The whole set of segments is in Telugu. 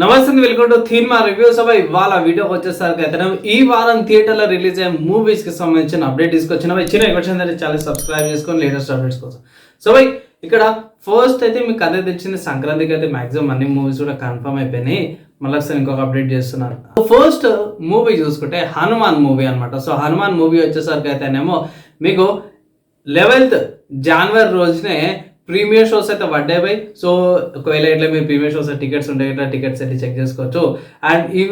నమస్తే వెల్కమ్ టు థీన్ మా రివ్యూ సభ ఇవాళ వీడియోకి వచ్చేసరికి అయితే ఈ వారం థియేటర్లో రిలీజ్ అయ్యే మూవీస్కి సంబంధించిన అప్డేట్ తీసుకొచ్చిన చిన్న క్వశ్చన్ అయితే చాలా సబ్స్క్రైబ్ చేసుకొని లేటెస్ట్ అప్డేట్స్ కోసం. సో బై ఇక్కడ ఫస్ట్ అయితే మీకు కథ తెచ్చింది సంక్రాంతికి అయితే మాక్సిమం అన్ని మూవీస్ కూడా కన్ఫర్మ్ అయిపోయినాయి. మళ్ళీ ఇంకొక అప్డేట్ చేస్తున్నాను. ఫస్ట్ మూవీ చూసుకుంటే హనుమాన్ మూవీ అన్నమాట. సో హనుమాన్ మూవీ వచ్చేసరికి అయితేనేమో మీకు లెవెల్త్ జనవరి రోజునే ప్రీమియర్ షోస్ అయితే పడ్డాయి బై సో ఒకవేళ ఇట్లా మీరు ప్రీమియర్ షోస్ టికెట్స్ ఉంటాయి ఇట్లా టికెట్స్ అయితే చెక్ చేసుకోవచ్చు. అండ్ ఈ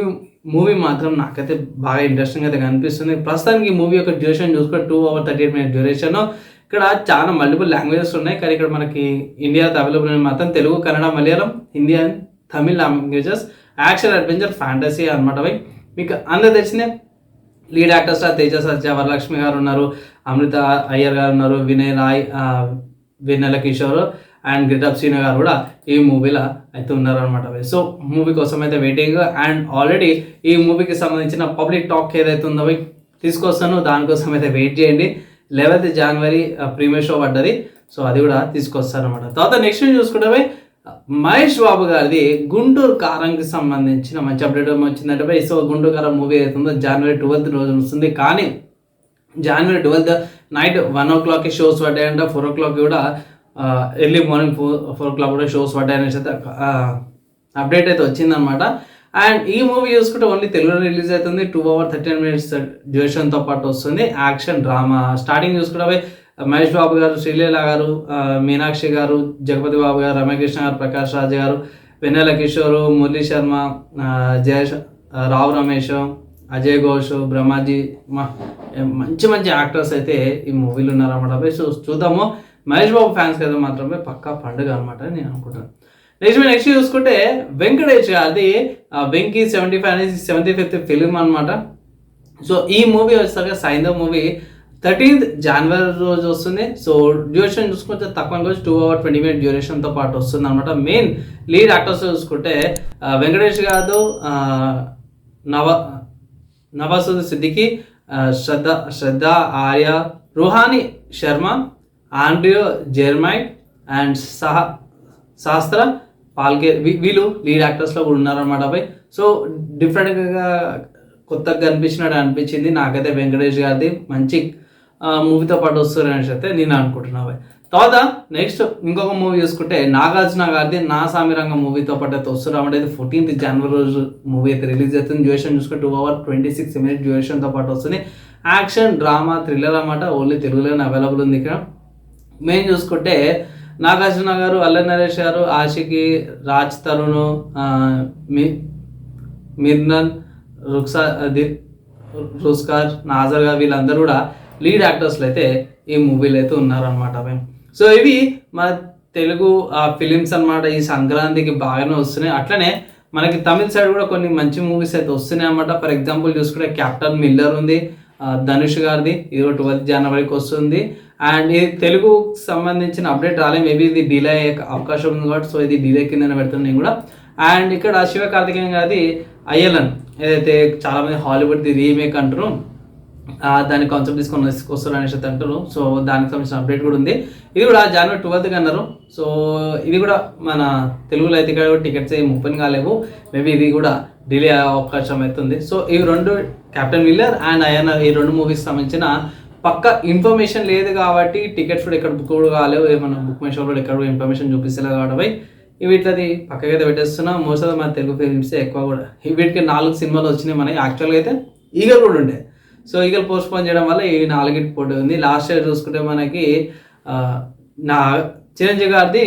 మూవీ మాత్రం నాకైతే బాగా ఇంట్రెస్టింగ్ అయితే కనిపిస్తుంది. ప్రస్తుతానికి ఈ మూవీ యొక్క డ్యూరేషన్ చూసుకుంటే two hour thirty eight minute duration ఇక్కడ చాలా మల్టిపుల్ లాంగ్వేజెస్ ఉన్నాయి. కానీ ఇక్కడ మనకి ఇండియాతో అవైలబుల్ అయిన మాత్రం Telugu Kannada Malayalam Hindi and Tamil languages action adventure fantasy అనమాట బై మీకు అందరు తెలిసిందే లీడ్ యాక్టర్స్ తేజ సత్య వరలక్ష్మి గారు ఉన్నారు అమృత అయ్యర్ గారు ఉన్నారు వినయ్ రాయ్ వెన్నెల కిషోర్ అండ్ గిరిటప్ సీన గారు కూడా ఈ మూవీలో అయితే ఉన్నారు అనమాట సో మూవీ కోసం అయితే వెయిటింగ్ అండ్ ఆల్రెడీ ఈ మూవీకి సంబంధించిన పబ్లిక్ టాక్ ఏదైతే ఉందో తీసుకొస్తాను. దానికోసం అయితే వెయిట్ చేయండి. లెవెన్త్ జనవరి ప్రీమియర్ షో పడ్డది సో అది కూడా తీసుకొస్తారనమాట తర్వాత నెక్స్ట్ చూసుకుంటే మహేష్ బాబు గారిది గుంటూరు కారంకి సంబంధించిన మంచి అప్డేట్ వచ్చిందంటే బై, సో గుంటూరు కారం మూవీ అవుతుందో జనవరి ట్వెల్త్ రోజు వస్తుంది. కానీ జనవరి ట్వెల్త్ నైట్ వన్ ఓ క్లాక్కి షోస్ పడ్డాయంట ఫోర్ ఓ క్లాక్ కూడా early morning four four o'clock కూడా షోస్ పడ్డాయనేసి అయితే అప్డేట్ అయితే వచ్చిందనమాట అండ్ ఈ మూవీ చూసుకుంటే ఓన్లీ తెలుగులో రిలీజ్ అవుతుంది టూ అవర్ థర్టీన్ మినిట్స్ డ్యూరేషన్తో పాటు వస్తుంది యాక్షన్ డ్రామా స్టార్టింగ్ చూసుకుంటే మహేష్ బాబు గారు శ్రీలీల గారు మీనాక్షి గారు జగపతి బాబు గారు రమ్యకృష్ణ గారు ప్రకాష్ రాజ్ గారు వెన్నెల కిషోర్ మురళీ శర్మ ఆ, రావు రమేష్ అజయ్ ఘోష్ బ్రహ్మాజీ మా- మంచి మంచి యాక్టర్స్ అయితే ఈ మూవీలు ఉన్నారన్నమాట. సో చూద్దాము. మహేష్ బాబు ఫ్యాన్స్ అయితే మాత్రమే పక్కా పండుగ అనమాట నేను అనుకుంటాను. నెక్స్ట్ నెక్స్ట్ చూసుకుంటే వెంకటేష్ గారిది వెంకీ సెవెంటీ ఫైవ్ అనేది సెవెంటీ ఫిఫ్త్ ఫిలిం అనమాట సో ఈ మూవీ వచ్చేసరికి సాయంత్రం మూవీ థర్టీన్త్ జనవరి రోజు వస్తుంది. సో డ్యూరేషన్ చూసుకుంటే తక్కువ రోజు టూ అవర్ ట్వంటీ మినిట్ డ్యూరేషన్తో పాటు వస్తుంది అనమాట మెయిన్ లీడ్ యాక్టర్స్ చూసుకుంటే వెంకటేష్ గారు నవ నవాసుద్ సిద్దికి శ్రద్ధ శ్రద్ధ ఆర్య రుహాని శర్మ ఆండ్రియో జెర్మై అండ్ సహ శాస్త్ర పాల్గే వీళ్ళు లీడ్ యాక్టర్స్లో కూడా ఉన్నారన్నమాట అబ్బాయి. సో డిఫరెంట్గా కొత్తగా కనిపించినట్టు అనిపించింది నాకైతే వెంకటేష్ గారిది. మంచి మూవీతో పాటు వస్తారు అయితే నేను అనుకుంటున్నా అబ్బాయి. తర్వాత నెక్స్ట్ ఇంకొక మూవీ చూసుకుంటే నాగార్జున గారిది నా సామిరంగ మూవీతో పాటు అయితే వస్తున్నాం అంటే ఫోర్టీన్త్ జనవరి రోజు మూవీ అయితే రిలీజ్ అవుతుంది డ్యూరేషన్ చూసుకుంటే two hour twenty six minute డ్యూరేషన్తో పాటు వస్తుంది. యాక్షన్ డ్రామా థ్రిల్లర్ అనమాట ఓన్లీ తెలుగులోనే అవైలబుల్ ఉంది ఇక్కడ. మెయిన్ చూసుకుంటే నాగార్జున గారు అల్ల నరేష్ గారు ఆషికి రాజ్ తరుణ్ మిర్నన్ మిర్నల్ రుక్సా రుస్కార్ నాజర్ గారు వీళ్ళందరూ కూడా లీడ్ యాక్టర్స్లో అయితే ఈ మూవీలో అయితే ఉన్నారనమాట మేము సో ఇవి మన తెలుగు ఫిలిమ్స్ అన్నమాట ఈ సంక్రాంతికి బాగానే వస్తున్నాయి. అట్లనే మనకి తమిళ సైడ్ కూడా కొన్ని మంచి మూవీస్ అయితే వస్తున్నాయి అన్నమాట. ఫర్ ఎగ్జాంపుల్ చూసుకుంటే క్యాప్టెన్ మిల్లర్ ఉంది ధనుష్ గారిది ఇది ట్వెల్త్ జనవరికి వస్తుంది. అండ్ ఇది తెలుగు సంబంధించిన అప్డేట్ రాలే మేబీ ఇది డిలే అయ్యే అవకాశం ఉంది కాబట్టి సో ఇది డిలే కింద పెడుతున్నాను నేను కూడా. అండ్ ఇక్కడ శివ కార్తికేయన్ గారిది అయ్యలన్ ఏదైతే చాలా మంది హాలీవుడ్ది రీమేక్ అంటారు దాని కాన్సెప్ట్ తీసుకొని వస్తారు అనేసి అంటారు సో దానికి సంబంధించిన అప్డేట్ కూడా ఉంది. ఇది కూడా జనవరి ట్వెల్త్కి అన్నారు. సో ఇది కూడా మన తెలుగులో అయితే ఇక్కడ టికెట్స్ ఏమి ఓపెన్ కాలేవు. మేబీ ఇది కూడా డిలే అయ్యే అవకాశం అవుతుంది సో ఈ రెండు కెప్టెన్ విల్లర్ అండ్ అయన ఈ రెండు మూవీస్ సంబంధించిన పక్క ఇన్ఫర్మేషన్ లేదు కాబట్టి టికెట్స్ కూడా ఎక్కడ బుక్ కూడా కాలేవు. ఏమన్నా బుక్ మై షోలో ఎక్కడ కూడా ఇన్ఫర్మేషన్ చూపిస్తలేదు కాబట్టి ఇవి ఇట్లది పక్కకైతే పెట్టేస్తున్నా. మోస్ట్ ఆఫ్ మన తెలుగు ఫిలిమ్స్ ఎక్కువ కూడా. వీటికి నాలుగు సినిమాలు వచ్చినాయి మనకి. యాక్చువల్గా అయితే ఈగల్ కూడా ఉండే. సో ఈగల్ పోస్ట్పోన్ చేయడం వల్ల ఈ నాలుగింటి పోటీ ఉంది. లాస్ట్ ఇయర్ చూసుకుంటే మనకి నా చిరంజీవి గారిది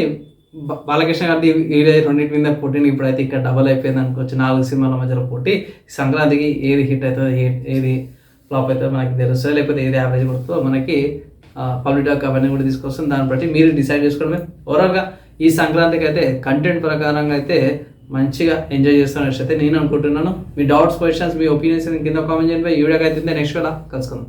బాలకృష్ణ గారిది ఈడే రెండింటి మీద పోటీని ఇప్పుడైతే ఇక్కడ డబల్ అయిపోయింది అనుకోవచ్చు. నాలుగు సినిమాల మధ్యలో పోటీ. సంక్రాంతికి ఏది హిట్ అవుతుందో ఏది ఫ్లాప్ అవుతుందో మనకి తెలుస్తుంది లేకపోతే ఏది యావరేజ్ పడుతుందో మనకి పబ్లిక్ టాక్ అవన్నీ కూడా తీసుకొస్తుంది. దాన్ని బట్టి మీరు డిసైడ్ చేసుకోవడమే. ఓవరాల్గా ఈ సంక్రాంతికి అయితే కంటెంట్ ప్రకారంగా అయితే మంచిగా ఎంజాయ్ చేస్తున్నట్టు అయితే నేను అనుకుంటున్నాను మీ డౌట్స్ క్వశ్చన్స్ మీ ఒపీనియన్స్ కింద కామెంట్ చేయండి. ఈ వీడియోకి అయితే నెక్స్ట్ వేళ కలుసుకుందాం.